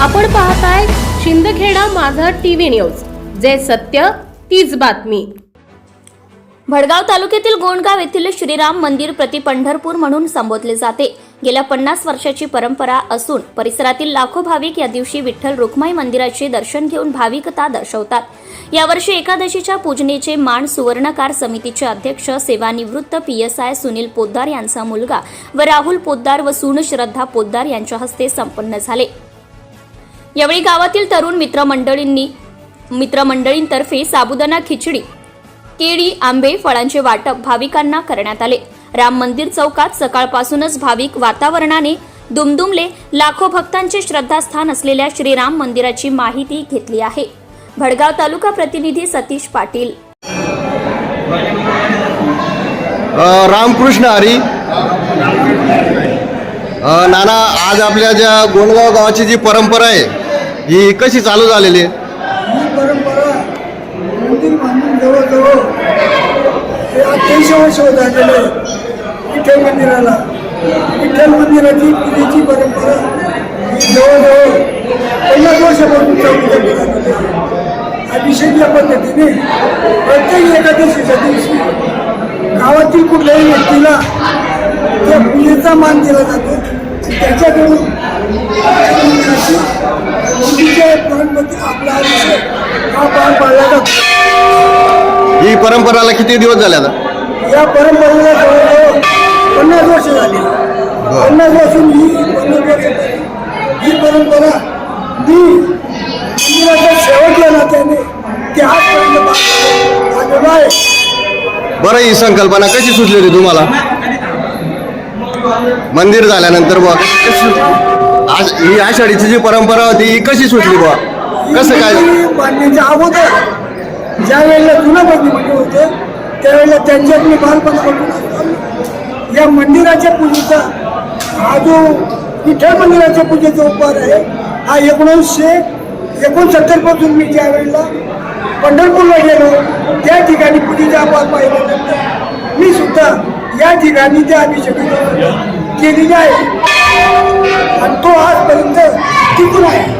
आपण पाहताय शिंदखेडा माझा टीव्ही न्यूज. जे सत्य तीच बातमी. भडगाव तालुक्यातील गोंडगाव येथील श्रीराम मंदिर प्रति पंढरपूर म्हणून संबोधले जाते. गेल्या पन्नास वर्षाची परंपरा असून परिसरातील लाखो भाविक या दिवशी विठ्ठल रुक्माई मंदिराचे दर्शन घेऊन भाविकता दर्शवतात. यावर्षी एकादशीच्या पूजनेचे मान सुवर्णकार समितीचे अध्यक्ष सेवानिवृत्त P S I Sunil Poddar यांचा मुलगा व राहुल पोद्दार व सून श्रद्धा पोद्दार यांच्या हस्ते संपन्न झाले. यावेळी गावातील तरुण मित्रमंडळींनी मित्रमंडळींतर्फे साबुदाणा खिचडी केळी आंबे फळांचे वाटप भाविकांना करण्यात आले. राम मंदिर चौकात सकाळपासूनच भाविक वातावरणाने दुमदुमले लाखो भक्तांचे श्रद्धास्थान असलेल्या श्रीराम मंदिराची माहिती घेतली आहे. भडगाव तालुका प्रतिनिधी सतीश पाटील. रामकृष्ण हरी. नाना आज आपल्या ज्या गोंडगाव गावाची जी परंपरा आहे ही कशी चालू झालेली? आहे ही परंपरा मंदिर बांधून जवळजवळ हे अठ्ठ्याऐंशी वर्ष झालेले विठ्ठल मंदिराला. विठ्ठल मंदिराची पूजेची परंपरा ही जवळजवळ पन्नास वर्षापासून चालू झालेली आहे. अभिषेक या पद्धतीने प्रत्येक एकादशीच्या दिवशी गावातील कुठल्याही व्यक्तीला त्या पूजेचा मान दिला जातो. त्याच्याकडून हा परंपराला किती दिवस झाले आता? या परंपरेला जवळजवळ पन्नास वर्ष झाली. पन्नास वर्षून ही ही परंपरा मी मंदिराचा सेवक या नात्याने ते आजपर्यंत पाळत आलेलो आहे. बरं ही संकल्पना कशी सुचली होती तुम्हाला? मंदिर झाल्यानंतर बुवा? आज ही आषाढीची जी परंपरा होती ही कशी सुचली बुवा? कसं काय? मंदिर बांधण्याच्या अगोदर ज्या वेळेला जुनं मंदिर म्हणजे होतं त्यावेळेला त्यांच्यात मी बालपणापासून या मंदिराच्या पूजेचा हा जो विठ्ठल मंदिराच्या पूजेचा उपहार आहे हा एकोणीसशे एकोणसत्तरपासून मी ज्या वेळेला पंढरपूरला गेलो त्या ठिकाणी पूजेचा अपार पाहिल्यानंतर मी सुद्धा या ठिकाणी त्या अभिषेकाची केलेली आहे आणि तो आजपर्यंत टिकून आहे.